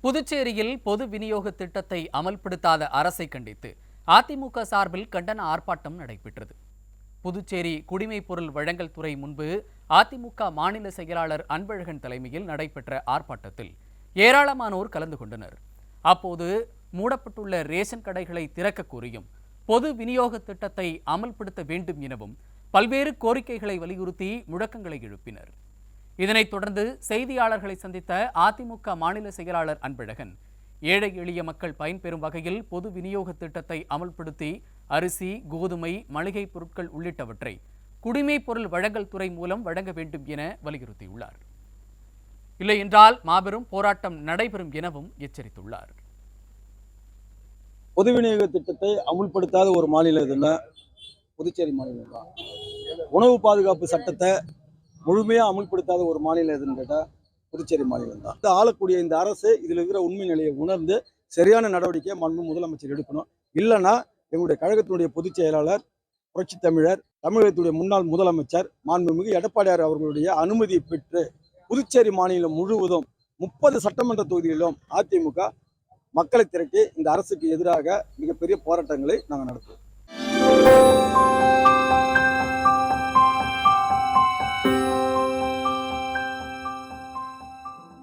புதுச்சேரியில் பொது விநியோக திட்டத்தை அமல்படுத்தாத அரசை கண்டித்து அதிமுக சார்பில் கண்டன ஆர்ப்பாட்டம் நடைபெற்றது. புதுச்சேரி குடிமைப் பொருள் வழங்கல் துறை முன்பு அதிமுக மாநில செயலாளர் அன்பழகன் தலைமையில் நடைபெற்ற ஆர்ப்பாட்டத்தில் ஏராளமானோர் கலந்து கொண்டனர். அப்போது மூடப்பட்டுள்ள ரேஷன் கடைகளை திறக்க கோரியும் பொது விநியோக திட்டத்தை அமல்படுத்த வேண்டும் எனவும் பல்வேறு கோரிக்கைகளை வலியுறுத்தி முழக்கங்களை எழுப்பினர். இதனைத் தொடர்ந்து செய்தியாளர்களை சந்தித்த அதிமுக மாநில செயலாளர் அன்பழகன் ஏழை எளிய மக்கள் பயன்பெறும் வகையில் பொது விநியோக திட்டத்தை அமல்படுத்தி அரிசி கோதுமை மளிகை பொருட்கள் உள்ளிட்டவற்றை குடிமைப் பொருள் வழங்கல் துறை மூலம் வழங்க வேண்டும் என வலியுறுத்தியுள்ளார். இல்லையென்றால் மாபெரும் போராட்டம் நடைபெறும் எனவும் எச்சரித்துள்ளார். பொது விநியோக திட்டத்தை அமுல்படுத்தாத ஒரு மாநிலம் இதுன்னா புதுச்சேரி மாநிலம் தான். உணவு பாதுகாப்பு சட்டத்தை முழுமையாக அமுல்படுத்தாத ஒரு மாநிலம் எதுன்னு கேட்டால் புதுச்சேரி மாநிலம் தான். இந்த ஆளக்கூடிய இந்த அரசு இதில் இருக்கிற உண்மை நிலையை உணர்ந்து சரியான நடவடிக்கையை மண்பு முதலமைச்சர் எடுக்கணும். இல்லைன்னா எங்களுடைய கழகத்தினுடைய பொதுச் செயலாளர் புரட்சி தமிழர் தமிழகத்துடைய முன்னாள் முதலமைச்சர் மாண்புமிகு எடப்பாடியார் அவர்களுடைய அனுமதி பெற்று புதுச்சேரி மாநிலம் முழுவதும் முப்பது சட்டமன்ற தொகுதிகளிலும் அதிமுக மக்களை திரட்டி இந்த அரசுக்கு எதிராக மிகப்பெரிய போராட்டங்களை நாங்கள் நடத்துவோம்.